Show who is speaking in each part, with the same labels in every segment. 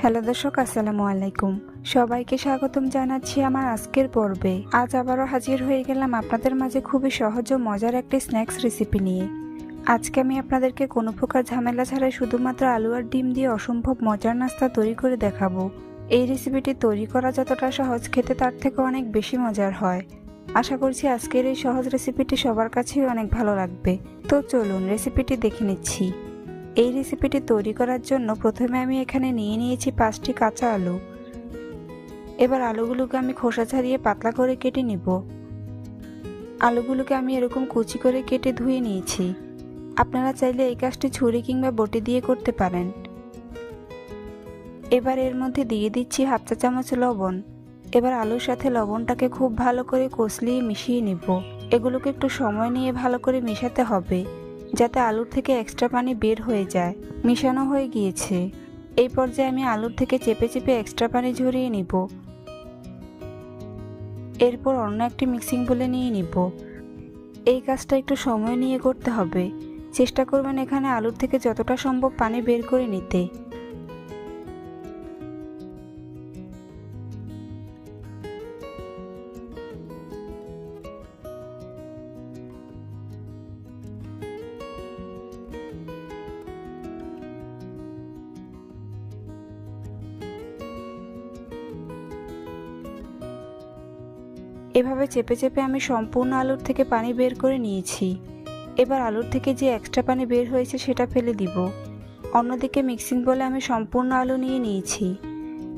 Speaker 1: Hello দর্শক, আসসালামু আলাইকুম। সবাইকে স্বাগতম জানাচ্ছি আমার আজকের পর্বে। আজ আবারও হাজির হয়ে গেলাম আপনাদের মাঝে খুবই সহজ ও মজার একটি স্ন্যাক্স রেসিপি নিয়ে। আজকে আমি আপনাদেরকে কোনো প্রকার ঝামেলা ছাড়াই শুধুমাত্র আলু আর ডিম দিয়ে অসম্ভব মজার নাস্তা তৈরি করে দেখাবো। এই রেসিপিটি তৈরি করা যতটা সহজ, খেতে তার থেকে অনেক বেশি মজার হয়। আশা করছি আজকের এই সহজ রেসিপিটি সবার কাছেই অনেক ভালো লাগবে। তো চলুন রেসিপিটি দেখে নিচ্ছি। এই রেসিপিটি তৈরি করার জন্য প্রথমে আমি এখানে নিয়ে নিয়েছি পাঁচটি কাঁচা আলু। এবার আলুগুলোকে আমি খোসা ছাড়িয়ে পাতলা করে কেটে নিব। আলুগুলোকে আমি এরকম কুচি করে কেটে ধুয়ে নিয়েছি। আপনারা চাইলে এই কাজটি ছুরি কিংবা বটি দিয়ে করতে পারেন। এবার এর মধ্যে দিয়ে দিচ্ছি হাফ চা চামচ লবণ। এবার আলুর সাথে লবণটাকে খুব ভালো করে কষলিয়ে মিশিয়ে নিব। এগুলোকে একটু সময় নিয়ে ভালো করে মেশাতে হবে, যাতে আলুর থেকে এক্সট্রা পানি বের হয়ে যায়। মিশানো হয়ে গিয়েছে। এই পর্যায়ে আমি আলুর থেকে চেপে চেপে এক্সট্রা পানি ঝরিয়ে নিব। এরপর অন্য একটি মিক্সিং বলে নিয়ে নিব। এই কাজটা একটু সময় নিয়ে করতে হবে। চেষ্টা করবেন এখানে আলুর থেকে যতটা সম্ভব পানি বের করে নিতে। এভাবে চেপে চেপে আমি সম্পূর্ণ আলুর থেকে পানি বের করে নিয়েছি। এবার আলুর থেকে যে এক্সট্রা পানি বের হয়েছে সেটা ফেলে দিব। অন্যদিকে মিক্সিং বলে আমি সম্পূর্ণ আলু নিয়ে নিয়েছি।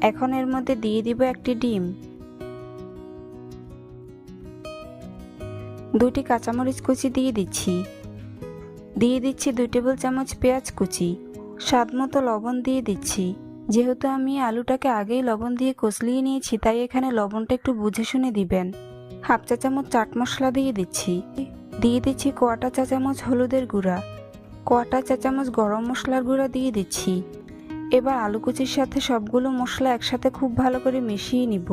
Speaker 1: এখন এর মধ্যে দিয়ে দিব একটি ডিম। দুটি কাঁচামরিচ কুচি দিয়ে দিচ্ছি। দিয়ে দিচ্ছি দুই টেবিল চামচ পেঁয়াজ কুচি। স্বাদ মতো লবণ দিয়ে দিচ্ছি। যেহেতু আমি আলুটাকে আগেই লবণ দিয়ে কষলিয়ে নিয়েছি, তাই এখানে লবণটা একটু বুঝে শুনে দিবেন। হাফ চা চামচ চাট মশলা দিয়ে দিচ্ছি। দিয়ে দিচ্ছি কোয়াটা চা চামচ হলুদের গুঁড়া। কোয়াটা চা চামচ গরম মশলার গুঁড়া দিয়ে দিচ্ছি। এবার আলু কুচির সাথে সবগুলো মশলা একসাথে খুব ভালো করে মিশিয়ে নিব।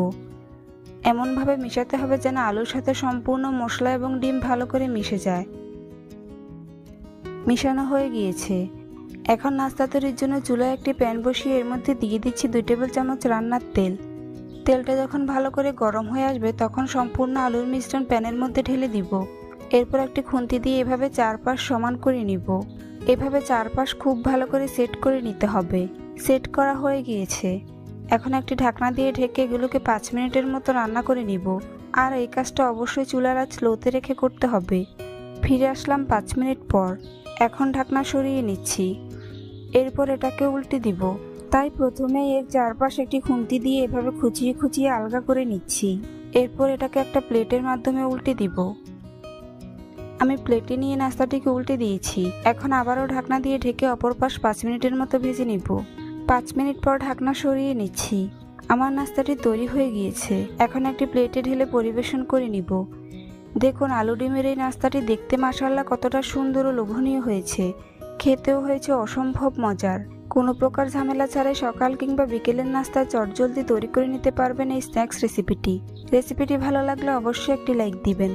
Speaker 1: এমনভাবে মিশাতে হবে যেন আলুর সাথে সম্পূর্ণ মশলা এবং ডিম ভালো করে মিশে যায়। মিশানো হয়ে গিয়েছে। এখন নাস্তা তৈরির জন্য চুলায় একটি প্যান বসিয়ে এর মধ্যে দিয়ে দিচ্ছি দুই টেবিল চামচ রান্নার তেল। তেলটা যখন ভালো করে গরম হয়ে আসবে, তখন সম্পূর্ণ আলুর মিশ্রণ প্যানের মধ্যে ঢেলে দিব। এরপর একটি খুন্তি দিয়ে এভাবে চারপাশ সমান করে নিব। এভাবে চারপাশ খুব ভালো করে সেট করে নিতে হবে। সেট করা হয়ে গিয়েছে। এখন একটি ঢাকনা দিয়ে ঢেকে এগুলোকে পাঁচ মিনিটের মতো রান্না করে নিব। আর এই কাজটা অবশ্যই চুলার আঁচ লোতে রেখে করতে হবে। ফিরে আসলাম পাঁচ মিনিট পর। এখন ঢাকনা সরিয়ে নিচ্ছি। এরপর এটাকে উল্টে দিব। তাই প্রথমে এর চারপাশ একটি খুন্তি দিয়ে এভাবে খুঁচিয়ে খুঁচিয়ে আলগা করে নিচ্ছি। এরপর এটাকে একটা প্লেটের মাধ্যমে উল্টে দিব। আমি প্লেটে নিয়ে নাস্তাটিকে উল্টে দিয়েছি। এখন আবারও ঢাকনা দিয়ে ঢেকে অপর পাশ পাঁচ মিনিটের মতো ভেজে নিব। পাঁচ মিনিট পর ঢাকনা সরিয়ে নিচ্ছি। আমার নাস্তাটি তৈরি হয়ে গিয়েছে। এখন একটি প্লেটে ঢেলে পরিবেশন করে নিব। দেখুন, আলু ডিমের এই নাস্তাটি দেখতে মাসাল্লা কতটা সুন্দর ও লোভনীয় হয়েছে। খেতেও হয়েছে অসম্ভব মজার। কোনো প্রকার ঝামেলা ছাড়াই সকাল কিংবা বিকেলের নাস্তায় চটজলদি তৈরি করে নিতে পারবেন এই স্ন্যাক্স রেসিপিটি। রেসিপিটি ভালো লাগলে অবশ্যই একটি লাইক দিবেন।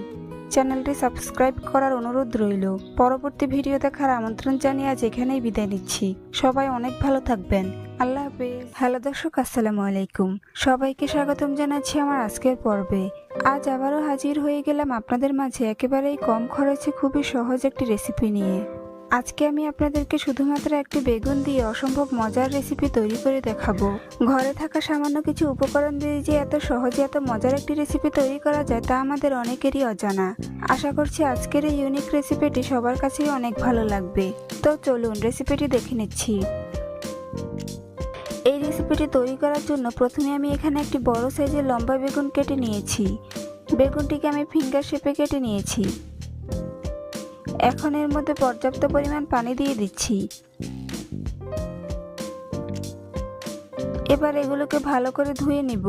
Speaker 1: চ্যানেলটি সাবস্ক্রাইব করার অনুরোধ রইল। পরবর্তী ভিডিও দেখার আমন্ত্রণ জানিয়ে আজ এখানেই বিদায় নিচ্ছি। সবাই অনেক ভালো থাকবেন। আল্লাহ হাফেজ। হ্যালো দর্শক, আসসালামু আলাইকুম। সবাইকে স্বাগতম জানাচ্ছি আমার আজকের পর্বে। আজ আবারও হাজির হয়ে গেলাম আপনাদের মাঝে একেবারেই কম খরচে খুবই সহজ একটি রেসিপি নিয়ে। আজকে আমি আপনাদেরকে শুধুমাত্র একটি বেগুন দিয়ে অসম্ভব মজার রেসিপি তৈরি করে দেখাবো। ঘরে থাকা সামান্য কিছু উপকরণ দিয়ে যে এত সহজে এত মজার একটি রেসিপি তৈরি করা যায় তা আমাদের অনেকেরই অজানা। আশা করছি আজকের এই ইউনিক রেসিপিটি সবার কাছেই অনেক ভালো লাগবে। তো চলুন রেসিপিটি দেখে নিচ্ছি। এই রেসিপিটি তৈরি করার জন্য প্রথমে আমি এখানে একটি বড় সাইজের লম্বা বেগুন কেটে নিয়েছি। বেগুনটিকে আমি ফিঙ্গার শেপে কেটে নিয়েছি। এখন এর মধ্যে পর্যাপ্ত পরিমাণ পানি দিয়ে দিচ্ছি। এবার এগুলোকে ভালো করে ধুয়ে নিব।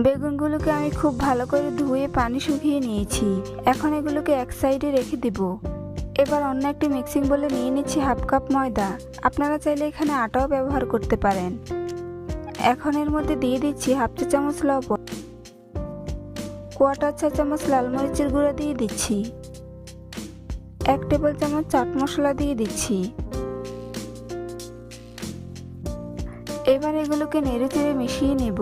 Speaker 1: বেগুনগুলোকে আমি খুব ভালো করে ধুয়ে পানি শুকিয়ে নিয়েছি। এখন এগুলোকে এক সাইডে রেখে দিব। এবার অন্য একটি মিক্সিং বলে নিয়ে নিচ্ছি হাফ কাপ ময়দা। আপনারা চাইলে এখানে আটাও ব্যবহার করতে পারেন। এখন এর মধ্যে দিয়ে দিচ্ছি হাফ চা চামচ লবণ। কোয়াটার চা চামচ লাল মরিচের গুঁড়া দিয়ে দিচ্ছি। এক টেবিল চামচ চাট মশলা দিয়ে দিচ্ছি। এবার এগুলোকে নেড়ে চেড়ে মিশিয়ে নেব।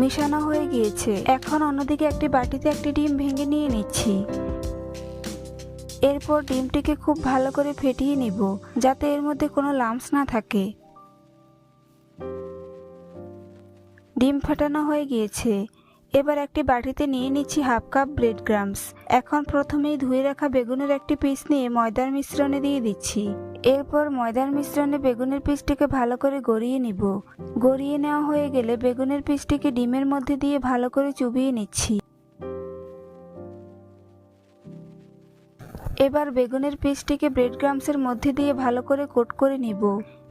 Speaker 1: মিশানো হয়ে গিয়েছে। এখন অন্যদিকে একটি বাটিতে একটি ডিম ভেঙে নিয়ে নিচ্ছি। এরপর ডিমটিকে খুব ভালো করে ফেটিয়ে নিব, যাতে এর মধ্যে কোনো লাম্পস না থাকে। ডিম ফাটানো হয়ে গিয়েছে। এবার একটি বাটিতে নিয়ে নিচ্ছি হাফ কাপ ব্রেড গ্রামস এখন প্রথমেই ধুয়ে রাখা বেগুনের একটি পিস নিয়ে ময়দার মিশ্রণে দিয়ে দিচ্ছি। এরপর ময়দার মিশ্রণে বেগুনের পিসটিকে ভালো করে গড়িয়ে নিব। গড়িয়ে নেওয়া হয়ে গেলে বেগুনের পিসটিকে ডিমের মধ্যে দিয়ে ভালো করে চুবিয়ে নিচ্ছি। এবার বেগুনের পিসটিকে ব্রেড গ্রামসের মধ্যে দিয়ে ভালো করে কোট করে নিব।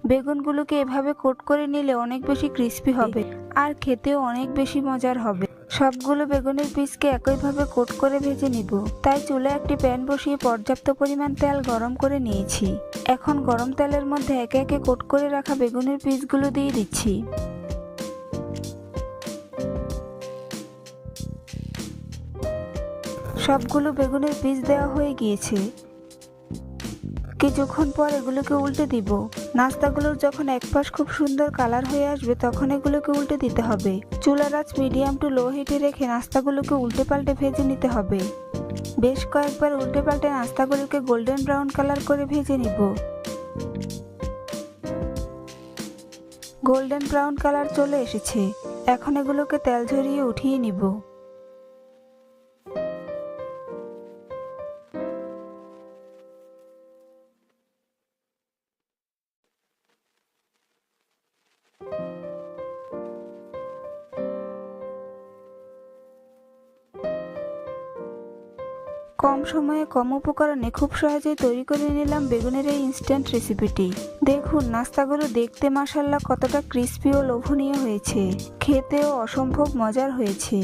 Speaker 1: বেগুনগুলোকে এভাবে কোট করে নিলে অনেক বেশি ক্রিস্পি হবে আর খেতেও অনেক বেশি মজার হবে। সবগুলো বেগুনের পিসকে একইভাবে কোট করে ভেজে নিব। তাই চুলে একটি প্যান বসিয়ে পর্যাপ্ত পরিমাণ তেল গরম করে নিয়েছি। এখন গরম তেলের মধ্যে একে একে কোট করে রাখা বেগুনের পিসগুলো দিয়ে দিচ্ছি। সবগুলো বেগুনের বীজ দেওয়া হয়ে গিয়েছে। কিছুক্ষণ পর এগুলোকে উল্টে দিব, নাস্তাগুলোর যখন এক পাশ খুব সুন্দর কালার হয়ে আসবে, তখন এগুলোকে উল্টে দিতে হবে। চুলার আঁচ মিডিয়াম টু লো হিটে রেখে নাস্তাগুলোকে উল্টে পাল্টে ভেজে নিতে হবে। বেশ কয়েকবার উল্টে পাল্টে নাস্তাগুলোকে গোল্ডেন ব্রাউন কালার করে ভেজে নিব। গোল্ডেন ব্রাউন কালার চলে এসেছে। এখন এগুলোকে তেল ঝরিয়ে উঠিয়ে নিব। কম সময়ে কম উপকরণে খুব সহজেই তৈরি করে নিলাম বেগুনের এই ইনস্ট্যান্ট রেসিপিটি দেখুন, নাস্তাগুলো দেখতে মাসাল্লাহ কতটা ক্রিস্পি ও লোভনীয় হয়েছে। খেতেও অসম্ভব মজার হয়েছে।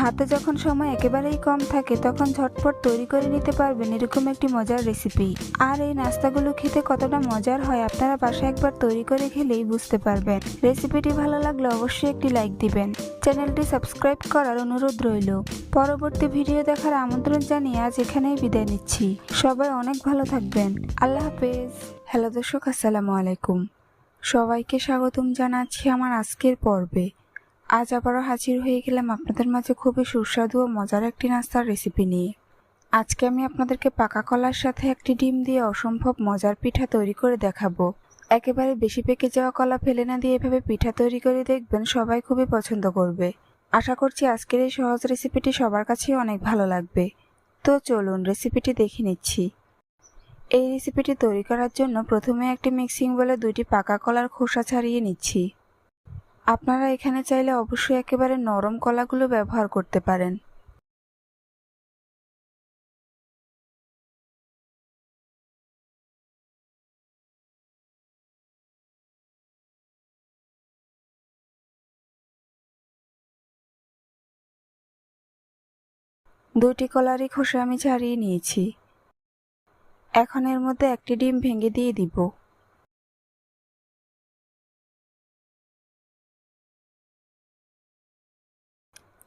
Speaker 1: হাতে যখন সময় একেবারেই কম থাকে, তখন ঝটপট তৈরি করে নিতে পারবেন এরকম একটি মজার রেসিপি আর এই নাস্তাগুলো খেতে কতটা মজার হয় আপনারা বাসায় একবার তৈরি করে খেলেই বুঝতে পারবেন। রেসিপিটি ভালো লাগলে অবশ্যই একটি লাইক দিবেন। চ্যানেলটি সাবস্ক্রাইব করার অনুরোধ রইল। পরবর্তী ভিডিও দেখার আমন্ত্রণ জানিয়ে আজ এখানেই বিদায় নিচ্ছি, সবাই অনেক ভালো থাকবেন। আল্লাহ হাফেজ। হ্যালো দর্শক, আসসালামু আলাইকুম। সবাইকে স্বাগতম জানাচ্ছি আমার আজকের পর্বে। আজ আবারও হাজির হয়ে গেলাম আপনাদের মাঝে খুবই সুস্বাদু ও মজার একটি নাস্তার রেসিপি নিয়ে। আজকে আমি আপনাদেরকে পাকা কলার সাথে একটি ডিম দিয়ে অসম্ভব মজার পিঠা তৈরি করে দেখাবো। একেবারে বেশি পেকে যাওয়া কলা ফেলে না দিয়ে এভাবে পিঠা তৈরি করে দেখবেন সবাই খুবই পছন্দ করবে। আশা করছি আজকের এই সহজ রেসিপিটি সবার কাছেই অনেক ভালো লাগবে। তো চলুন রেসিপিটি দেখে নিচ্ছি। এই রেসিপিটি তৈরি করার জন্য প্রথমে একটি মিক্সিং বলে দুইটি পাকা কলার খোসা ছাড়িয়ে নিচ্ছি। আপনারা এখানে চাইলে অবশ্যই একেবারে নরম কলাগুলো ব্যবহার করতে পারেন। দুইটি কলারই খোসা আমি ছাড়িয়ে নিয়েছি। এখন এর মধ্যে একটি ডিম ভেঙে দিয়ে দিব।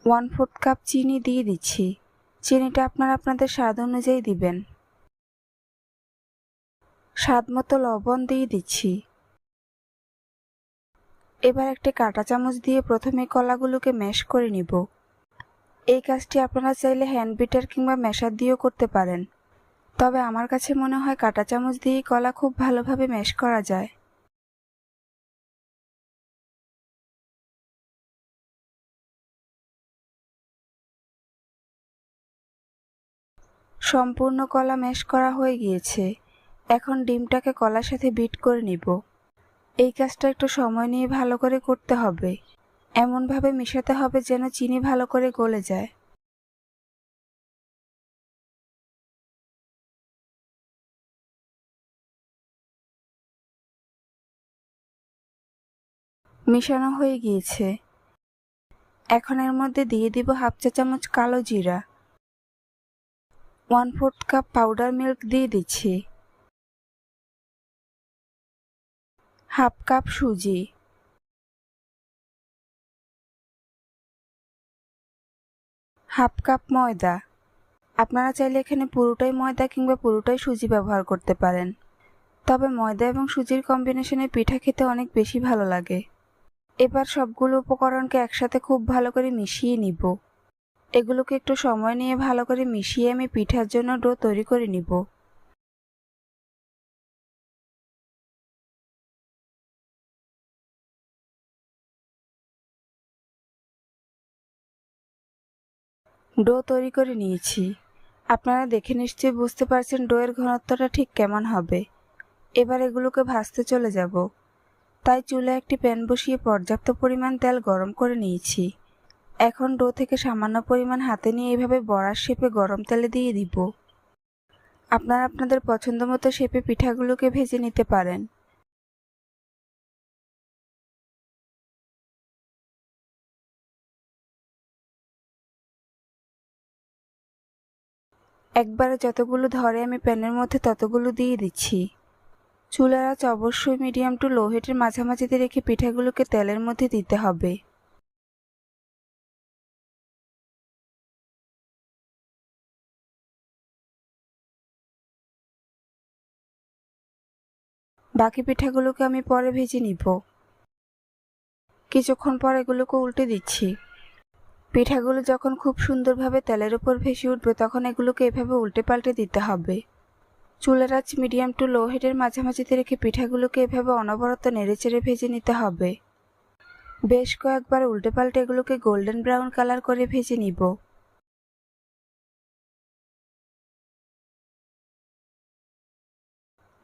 Speaker 1: ওয়ান ফোর্থ কাপ চিনি দিয়ে দিচ্ছি। চিনিটা আপনারা আপনাদের স্বাদ অনুযায়ী দিবেন। স্বাদ মতো লবণ দিয়ে দিচ্ছি। এবার একটি কাঁটা চামচ দিয়ে প্রথমে কলাগুলোকে ম্যাশ করে নিব। এই কাজটি আপনারা চাইলে হ্যান্ড বিটার কিংবা মেশার দিয়েও করতে পারেন। তবে আমার কাছে মনে হয় কাঁটা চামচ দিয়েই কলা খুব ভালোভাবে মেশ করা যায়। সম্পূর্ণ কলা ম্যাশ করা হয়ে গিয়েছে। এখন ডিমটাকে কলার সাথে বিট করে নিব। এই কাজটা একটু সময় নিয়ে ভালো করে করতে হবে। এমনভাবে মিশাতে হবে যেন চিনি ভালো করে গলে যায়। মিশানো হয়ে গিয়েছে। এখন এর মধ্যে দিয়ে দিব হাফ চা চামচ কালো জিরা। One fourth cup powder milk দিয়ে দিচ্ছি। হাফ কাপ সুজি। হাফ কাপ ময়দা। আপনারা চাইলে এখানে পুরোটাই ময়দা কিংবা পুরোটাই সুজি ব্যবহার করতে পারেন। তবে ময়দা এবং সুজির কম্বিনেশনে পিঠা খেতে অনেক বেশি ভালো লাগে। এবার সবগুলো উপকরণকে একসাথে খুব ভালো করে মিশিয়ে নিব। এগুলোকে একটু সময় নিয়ে ভালো করে মিশিয়ে আমি পিঠার জন্য ডো তৈরি করে নিব। ডো তৈরি করে নিয়েছি। আপনারা দেখে নিশ্চয়ই বুঝতে পারছেন ডোয়ের ঘনত্বটা ঠিক কেমন হবে। এবার এগুলোকে ভাজতে চলে যাব। তাই চুলে একটি প্যান বসিয়ে পর্যাপ্ত পরিমাণ তেল গরম করে নিয়েছি। এখন ডো থেকে সামান্য পরিমাণ হাতে নিয়ে এইভাবে বড়ার শেপে গরম তেলে দিয়ে দিব। আপনারা আপনাদের পছন্দ মতো শেপে পিঠাগুলোকে ভেজে নিতে পারেন। একবারে যতগুলো ধরে আমি প্যানের মধ্যে ততগুলো দিয়ে দিচ্ছি। চুলার আঁচ অবশ্যই মিডিয়াম টু লো হিটের মাঝামাঝিতে রেখে পিঠাগুলোকে তেলের মধ্যে দিতে হবে। বাকি পিঠাগুলোকে আমি পরে ভেজে নিব। কিছুক্ষণ পর এগুলোকে উল্টে দিচ্ছি। পিঠাগুলো যখন খুব সুন্দরভাবে তেলের উপর ভেসে উঠবে, তখন এগুলোকে এভাবে উল্টে পাল্টে দিতে হবে। চুলের আঁচ মিডিয়াম টু লো হিটের মাঝামাঝিতে রেখে পিঠাগুলোকে এভাবে অনবরত নেড়েচেড়ে ভেজে নিতে হবে। বেশ কয়েকবার উল্টে পাল্টে এগুলোকে গোল্ডেন ব্রাউন কালার করে ভেজে নিব।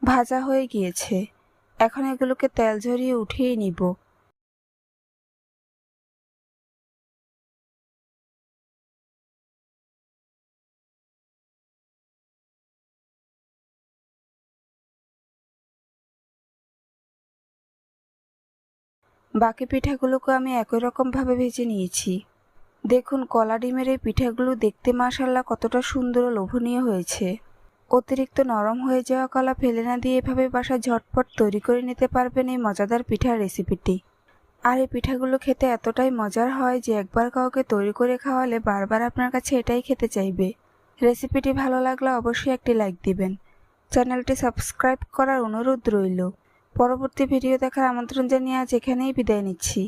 Speaker 1: ভাজা হয়ে গিয়েছে। এখন এগুলোকে তেল ঝরিয়ে উঠিয়ে নিব। বাকি পিঠাগুলোকে আমি একই রকমভাবে ভেজে নিয়েছি। দেখুন, কলা ডিমের এই পিঠাগুলো দেখতে মাশাল্লাহ কতটা সুন্দর ও লোভনীয় হয়েছে। অতিরিক্ত নরম হয়ে যাওয়া কলা ফেলে না দিয়ে এভাবে বাসা ঝটপট তৈরি করে নিতে পারবেন এই মজাদার পিঠার রেসিপিটি। আর এই পিঠাগুলো খেতে এতটাই মজার হয় যে একবার কাউকে তৈরি করে খাওয়ালে বারবার আপনার কাছে এটাই খেতে চাইবে। রেসিপিটি ভালো লাগলে অবশ্যই একটি লাইক দিবেন। চ্যানেলটি সাবস্ক্রাইব করার অনুরোধ রইল। পরবর্তী ভিডিও দেখার আমন্ত্রণ জানিয়ে আজ এখানেই বিদায় নিচ্ছি।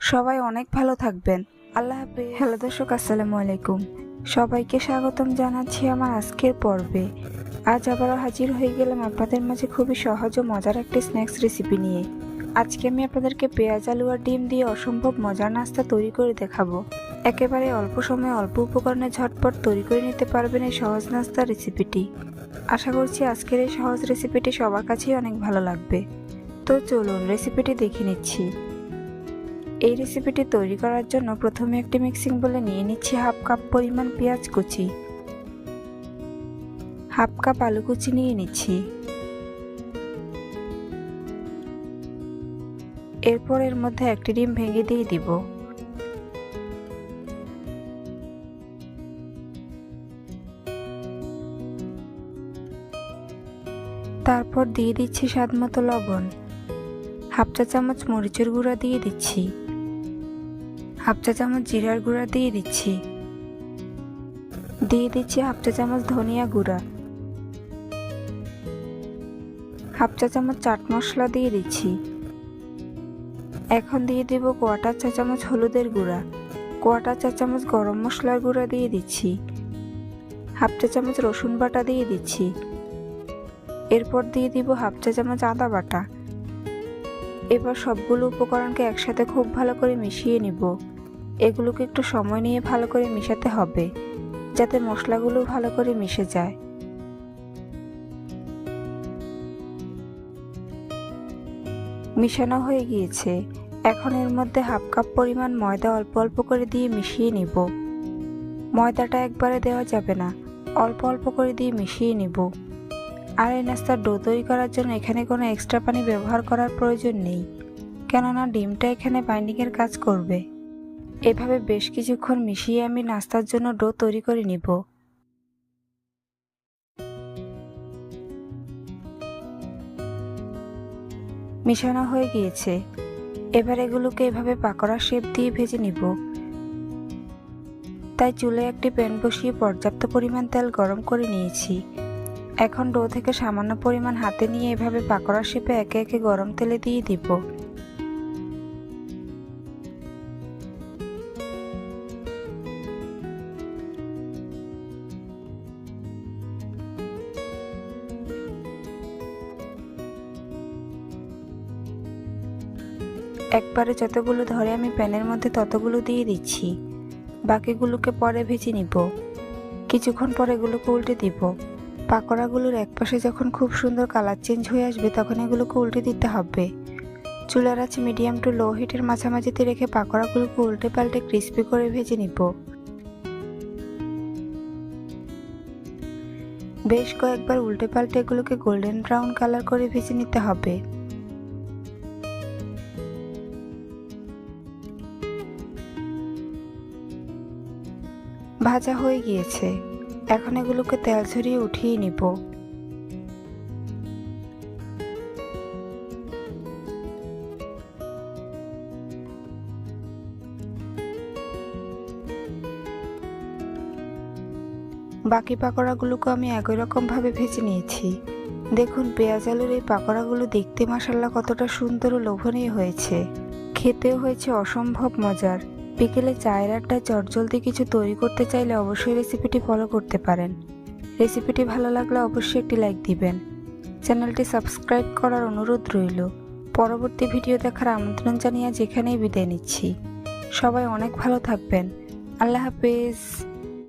Speaker 1: সবাই অনেক ভালো থাকবেন। আল্লাহ হাফেজ। হ্যালো দর্শক আসসালামু আলাইকুম। সবাইকে স্বাগতম জানাচ্ছি আমার আজকের পর্বে। আজ আবারও হাজির হয়ে গেলাম আপনাদের মাঝে খুবই সহজ ও মজার একটি স্ন্যাক্স রেসিপি নিয়ে। আজকে আমি আপনাদেরকে পেঁয়াজ আলু আর ডিম দিয়ে অসম্ভব মজার নাস্তা তৈরি করে দেখাবো। একেবারে অল্প সময়ে অল্প উপকরণে ঝটপট তৈরি করে নিতে পারবেন এই সহজ নাস্তা রেসিপিটি আশা করছি আজকের এই সহজ রেসিপিটি সবার কাছেই অনেক ভালো লাগবে। তো চলুন রেসিপিটি দেখে নিচ্ছি। এই রেসিপিটি তৈরি করার জন্য প্রথমে একটি মিক্সিং বলে নিয়ে নিচ্ছি হাফ কাপ পরিমাণ পেঁয়াজ কুচি। হাফ কাপ আলু কুচি নিয়ে নিচ্ছি। এরপর এর মধ্যে একটি ডিম ভেঙে দিয়ে দিব। তারপর দিয়ে দিচ্ছি স্বাদ মতো লবণ। হাফ চা চামচ মরিচের গুঁড়া দিয়ে দিচ্ছি। হাফ চা চামচ জিরার গুঁড়া দিয়ে দিচ্ছি। দিয়ে দিচ্ছি হাফ চা চামচ ধনিয়া গুঁড়া। হাফ চা চামচ চাট মশলা দিয়ে দিচ্ছি। এখন দিয়ে দেব কোয়াটার চা চামচ হলুদের গুঁড়া। কোয়াটার চা চামচ গরম মশলার গুঁড়া দিয়ে দিচ্ছি। হাফ চা চামচ রসুন বাটা দিয়ে দিচ্ছি। এরপর দিয়ে দিব হাফ চা চামচ আদা বাটা। এবার সবগুলো উপকরণকে একসাথে খুব ভালো করে মিশিয়ে নিব। এগুলোকে একটু সময় নিয়ে ভালো করে মিশাতে হবে, যাতে মশলাগুলো ভালো করে মিশে যায়। মিশানো হয়ে গিয়েছে। এখন এর মধ্যে হাফ কাপ পরিমাণ ময়দা অল্প অল্প করে দিয়ে মিশিয়ে নিব। ময়দাটা একবারে দেওয়া যাবে না, অল্প অল্প করে দিয়ে মিশিয়ে নিব। আর এই নাস্তার ডো তৈরি করার জন্য এখানে কোনো এক্সট্রা পানি ব্যবহার করার প্রয়োজন নেই। কেননা ডিমটা এখানে বাইন্ডিংয়ের কাজ করবে। এভাবে বেশ কিছুক্ষণ মিশিয়ে আমি নাস্তার জন্য ডো তৈরি করে নিব। মিশানো হয়ে গিয়েছে। এবার এগুলোকে এভাবে পাকোড়া শেপ দিয়ে ভেজে নিব। তাই চুলে একটি প্যান বসিয়ে পর্যাপ্ত পরিমাণ তেল গরম করে নিয়েছি। এখন ডো থেকে সামান্য পরিমাণ হাতে নিয়ে এভাবে পাকোড়া শেপে একে একে গরম তেলে দিয়ে দিব। একবারে যতগুলো ধরে আমি প্যানের মধ্যে ততগুলো দিয়ে দিচ্ছি। বাকিগুলোকে পরে ভেজে নিব। কিছুক্ষণ পরে এগুলোকে উল্টে দিব। পাকোড়াগুলোর একপাশে যখন খুব সুন্দর কালার চেঞ্জ হয়ে আসবে, তখন এগুলোকে উল্টে দিতে হবে। চুলার আছে মিডিয়াম টু লো হিটের মাঝামাঝিতে রেখে পাকোড়াগুলোকে উল্টে পাল্টে ক্রিস্পি করে ভেজে নিব। বেশ কয়েকবার উল্টে পাল্টে এগুলোকে গোল্ডেন ব্রাউন কালার করে ভেজে নিতে হবে। ভাজা হয়ে গিয়েছে। এখন এগুলোকে তেল ঝরিয়ে উঠিয়ে নিব। বাকি পাকোড়াগুলোকে আমি একই রকমভাবে ভেজে নিয়েছি। দেখুন, পেঁয়াজ আলুর এই পাকোড়াগুলো দেখতে মাসাল্লা কতটা সুন্দর ও লোভনীয় হয়েছে। খেতেও হয়েছে অসম্ভব মজার। বিকেলে চায়ের আড্ডায় চটজলদি কিছু তৈরি করতে চাইলে অবশ্যই রেসিপিটি ফলো করতে পারেন। রেসিপিটি ভালো লাগলে অবশ্যই একটি লাইক দিবেন। চ্যানেলটি সাবস্ক্রাইব করার অনুরোধ রইল। পরবর্তী ভিডিও দেখার আমন্ত্রণ জানিয়ে যেখানেই বিদায় নিচ্ছি। সবাই অনেক ভালো থাকবেন। আল্লাহ হাফেজ।